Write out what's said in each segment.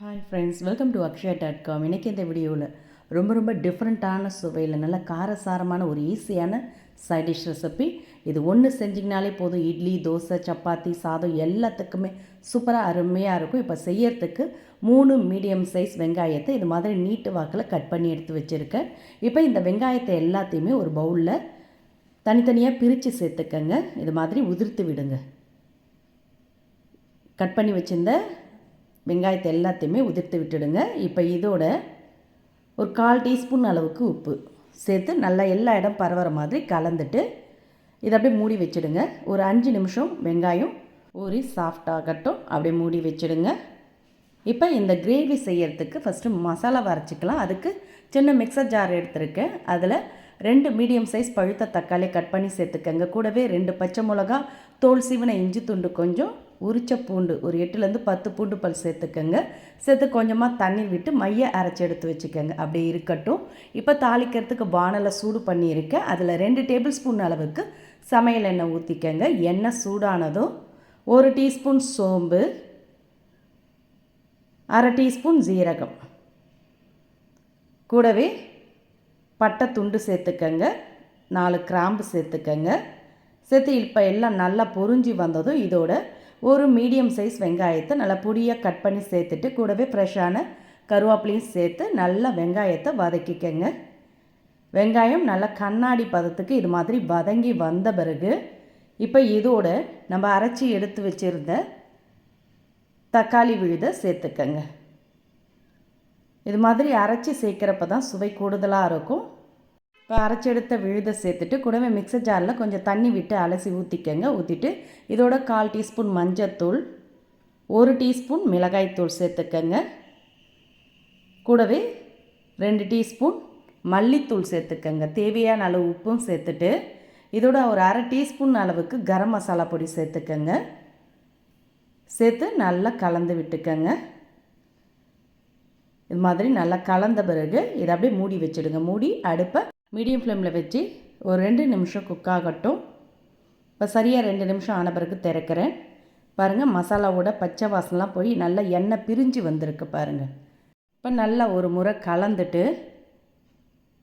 Hi friends welcome to Akshaya dot com இன்றைக்கி இந்த வீடியோவில் ரொம்ப ரொம்ப டிஃப்ரெண்ட்டான சுவையில் நல்ல காரசாரமான ஒரு ஈஸியான சைட் டிஷ் ரெசிபி இது ஒன்று செஞ்சிங்கனாலே போதும். இட்லி தோசை சப்பாத்தி சாதம் எல்லாத்துக்குமே சூப்பராக அருமையாக இருக்கும். இப்போ செய்யறதுக்கு மூணு மீடியம் சைஸ் வெங்காயத்தை இது மாதிரி நீட்டு வாக்கில் கட் பண்ணி எடுத்து வச்சுருக்கேன். இப்போ இந்த வெங்காயத்தை எல்லாத்தையுமே ஒரு பவுலில் தனித்தனியாக பிரித்து சேர்த்துக்கங்க. இது மாதிரி உதிர்த்து விடுங்க. கட் பண்ணி வச்சிருந்த வெங்காயத்தை எல்லாத்தையுமே உதிர்த்து விட்டுடுங்க. இப்போ இதோட ஒரு கால் டீஸ்பூன் அளவுக்கு உப்பு சேர்த்து நல்லா எல்லா இடம் பரவுற மாதிரி கலந்துட்டு இதை அப்படியே மூடி வச்சுடுங்க. ஒரு அஞ்சு நிமிஷம் வெங்காயம் ஊறி சாஃப்டாகட்டும் அப்படியே மூடி வச்சுடுங்க. இப்போ இந்த கிரேவி செய்யறதுக்கு ஃபஸ்ட்டு மசாலா வரைச்சிக்கலாம் அதுக்கு சின்ன மிக்சர் ஜார் எடுத்திருக்கேன். அதில் ரெண்டு மீடியம் சைஸ் பழுத்த தக்காளி கட் பண்ணி சேர்த்துக்கங்க. கூடவே ரெண்டு பச்சை மிளகா தோல் சீவன இஞ்சி துண்டு கொஞ்சம் உரிச்ச பூண்டு ஒரு எட்டுலேருந்து பத்து பூண்டு பல் சேர்த்துக்கோங்க. சேர்த்து கொஞ்சமாக தண்ணி விட்டு மைய அரைச்சி எடுத்து வச்சுக்கோங்க. அப்படி இருக்கட்டும். இப்போ தாளிக்கிறதுக்கு வானலை சூடு பண்ணியிருக்கேன். அதில் ரெண்டு டேபிள் ஸ்பூன் அளவுக்கு சமையல் எண்ணெய் ஊற்றிக்கங்க எண்ணெய் சூடானதும் ஒரு டீஸ்பூன் சோம்பு அரை டீஸ்பூன் ஜீரகம் கூடவே பட்டை துண்டு சேர்த்துக்கங்க. நாலு கிராம்பு சேர்த்துக்கங்க. சேர்த்து இப்போ எல்லாம் நல்லா பொறிஞ்சி வந்ததும் இதோட ஒரு மீடியம் சைஸ் வெங்காயத்தை நல்லா பொடியாக கட் பண்ணி சேர்த்துட்டு கூடவே ஃப்ரெஷ்ஷான கருவேப்பிலையும் சேர்த்து நல்லா வெங்காயத்தை வதக்கிக்கங்க. வெங்காயம் நல்லா கண்ணாடி பதத்துக்கு இது மாதிரி வதங்கி வந்த பிறகு இப்போ இதோட நம்ம அரைச்சி எடுத்து வச்சுருந்த தக்காளி விழுதை சேர்த்துக்கங்க. இது மாதிரி அரைச்சி சேர்க்குறப்ப தான் சுவை கூடுதலாக இருக்கும். இப்போ அரைச்செடுத்த விழுதை சேர்த்துட்டு கூடவே மிக்சர் ஜாரில் கொஞ்சம் தண்ணி விட்டு அலசி ஊற்றிக்கங்க ஊற்றிட்டு இதோட கால் டீஸ்பூன் மஞ்சத்தூள் ஒரு டீஸ்பூன் மிளகாய்த்தூள் சேர்த்துக்கங்க. கூடவே ரெண்டு டீஸ்பூன் மல்லித்தூள் சேர்த்துக்கங்க. தேவையான அளவு உப்பும் சேர்த்துட்டு இதோட ஒரு அரை டீஸ்பூன் அளவுக்கு கரம் மசாலா பொடி சேர்த்துக்கங்க. சேர்த்து நல்லா கலந்து விட்டுக்கங்க. இது மாதிரி நல்லா கலந்த பிறகு இதை அப்படியே மூடி வச்சுடுங்க. மூடி அடுப்பை மீடியம் ஃப்ளேமில் வச்சு ஒரு ரெண்டு நிமிஷம் குக் ஆகட்டும். இப்போ சரியாக ரெண்டு நிமிஷம் ஆன பிறகு திறக்கிறேன். பாருங்கள் மசாலாவோட பச்சை வாசனெலாம் போய் நல்லா எண்ணெய் பிரிஞ்சு வந்திருக்கு பாருங்கள் இப்போ நல்லா ஒரு முறை கலந்துட்டு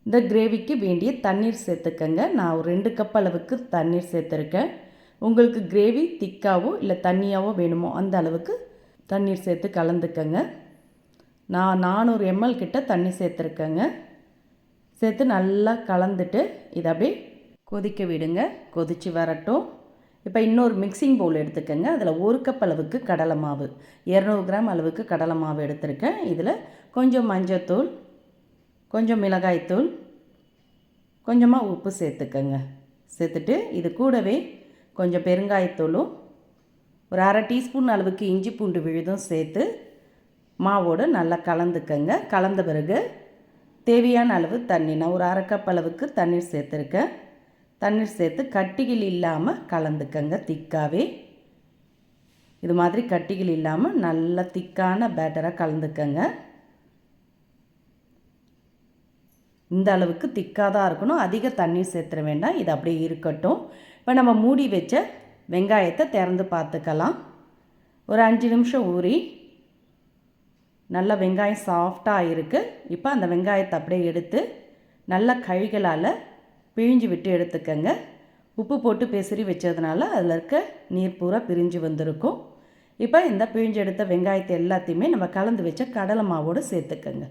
இந்த கிரேவிக்கு வேண்டிய தண்ணீர் சேர்த்துக்கங்க. நான் ஒரு ரெண்டு கப் அளவுக்கு தண்ணீர் சேர்த்துருக்கேன். உங்களுக்கு கிரேவி திக்காவோ இல்லை தண்ணியாவோ வேணுமோ அந்த அளவுக்கு தண்ணீர் சேர்த்து கலந்துக்கங்க. நான் நானூறு எம்எல் கிட்ட தண்ணி சேர்த்துருக்கேங்க. சேர்த்து நல்லா கலந்துட்டு இதை அப்படியே கொதிக்க விடுங்க. கொதித்து வரட்டும். இப்போ இன்னொரு மிக்சிங் பவுல் எடுத்துக்கோங்க. அதில் ஒரு கப் அளவுக்கு கடலை மாவு இரநூறு கிராம் அளவுக்கு கடலை மாவு எடுத்திருக்கேன். இதில் கொஞ்சம் மஞ்சத்தூள் கொஞ்சம் மிளகாய்த்தூள் கொஞ்சமாக உப்பு சேர்த்துக்கோங்க. சேர்த்துட்டு இது கூடவே கொஞ்சம் பெருங்காயத்தூளும் ஒரு அரை டீஸ்பூன் அளவுக்கு இஞ்சி பூண்டு விழுதும் சேர்த்து மாவோடு நல்லா கலந்துக்கங்க. கலந்த பிறகு தேவையான அளவு தண்ணி நான் ஒரு அரை கப் அளவுக்கு தண்ணீர் சேர்த்துருக்கேன். தண்ணீர் சேர்த்து கட்டிகள் இல்லாமல் கலந்துக்கங்க திக்காகவே இது மாதிரி கட்டிகள் இல்லாமல் நல்ல திக்கான பேட்டராக கலந்துக்கங்க. இந்த அளவுக்கு திக்காக தான் இருக்கணும். அதிக தண்ணீர் சேர்த்துட வேண்டாம். இது அப்படியே இருக்கட்டும். இப்போ நம்ம மூடி வச்ச வெங்காயத்தை திறந்து பார்த்துக்கலாம். ஒரு அஞ்சு நிமிஷம் ஊறி நல்ல வெங்காயம் சாஃப்டாக இருக்குது இப்போ அந்த வெங்காயத்தை அப்படியே எடுத்து நல்ல கழிகளால் பிழிஞ்சு விட்டு எடுத்துக்கங்க. உப்பு போட்டு பெசரி வச்சதுனால அதில் இருக்க நீர் பூரா பிரிஞ்சு வந்திருக்கும். இப்போ இந்த பிழிஞ்சு எடுத்த வெங்காயத்தை எல்லாத்தையுமே நம்ம கலந்து வச்ச கடலை மாவோடு சேர்த்துக்கங்க.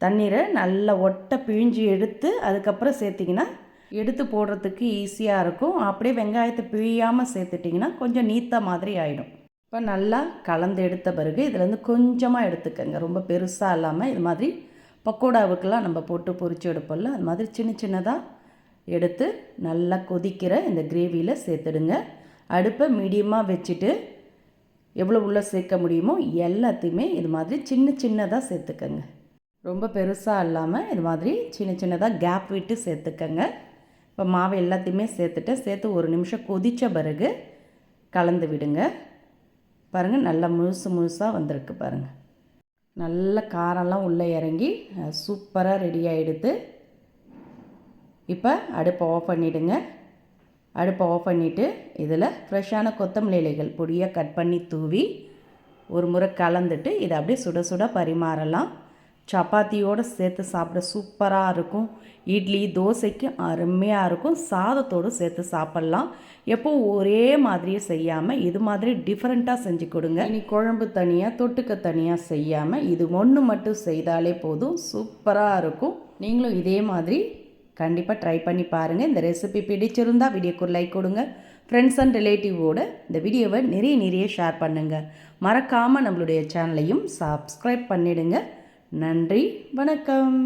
தண்ணீரை நல்லா ஒட்டை பிழிஞ்சு எடுத்து அதுக்கப்புறம் சேர்த்திங்கன்னா எடுத்து போடுறதுக்கு ஈஸியாக இருக்கும். அப்படியே வெங்காயத்தை பிழியாமல் சேர்த்துட்டிங்கன்னா கொஞ்சம் நீத்த மாதிரி ஆகிடும் இப்போ நல்லா கலந்து எடுத்த பிறகு இதுலேருந்து கொஞ்சமாக எடுத்துக்கோங்க. ரொம்ப பெருசாக இல்லாமல் இது மாதிரி பக்கோடாவுக்கெல்லாம் நம்ம போட்டு பொறிச்சு எடுப்போம்ல அது மாதிரி சின்ன சின்னதாக எடுத்து நல்லா கொதிக்கிற இந்த கிரேவியில் சேர்த்துடுங்க. அடுப்பை மீடியமாக வச்சுட்டு எவ்வளோ உள்ளே சேர்க்க முடியுமோ எல்லாத்தையுமே இது மாதிரி சின்ன சின்னதாக சேர்த்துக்கங்க. ரொம்ப பெருசாக இல்லாமல் இது மாதிரி சின்ன சின்னதாக கேப் விட்டு சேர்த்துக்கங்க. இப்போ மாவு எல்லாத்தையுமே சேர்த்துட்டு சேர்த்து ஒரு நிமிஷம் கொதித்த பிறகு கலந்து விடுங்க. பாருங்கள் நல்லா முழுசு முழுசாக வந்திருக்கு பாருங்கள் நல்ல காரம்லாம் உள்ளே இறங்கி சூப்பராக ரெடி ஆகிடுது இப்போ அடுப்பை ஆஃப் பண்ணிவிடுங்க அடுப்பை ஆஃப் பண்ணிவிட்டு இதில் ஃப்ரெஷ்ஷான கொத்தமல்லி இலைகள் பொடியாக கட் பண்ணி தூவி ஒரு முறை கலந்துட்டு இதை அப்படியே சுட சுட பரிமாறலாம். சப்பாத்தியோடு சேர்த்து சாப்பிட சூப்பராக இருக்கும். இட்லி தோசைக்கு அருமையாக இருக்கும். சாதத்தோடு சேர்த்து சாப்பிட்லாம். எப்போ ஒரே மாதிரியே செய்யாமல் இது மாதிரி டிஃப்ரெண்ட்டாக செஞ்சு கொடுங்க. இனி குழம்பு தனியாக தொட்டுக்க தனியாக செய்யாமல் இது ஒன்று மட்டும் செய்தாலே போதும். சூப்பராக இருக்கும். நீங்களும் இதே மாதிரி கண்டிப்பாக ட்ரை பண்ணி பாருங்கள் இந்த ரெசிபி பிடிச்சிருந்தா வீடியோக்கு லைக் கொடுங்க. ஃப்ரெண்ட்ஸ் அண்ட் ரிலேட்டிவோட இந்த வீடியோவை நிறைய நிறைய ஷேர் பண்ணுங்கள் மறக்காமல் நம்மளுடைய சேனலையும் சப்ஸ்கிரைப் பண்ணிவிடுங்க நன்றி வணக்கம்.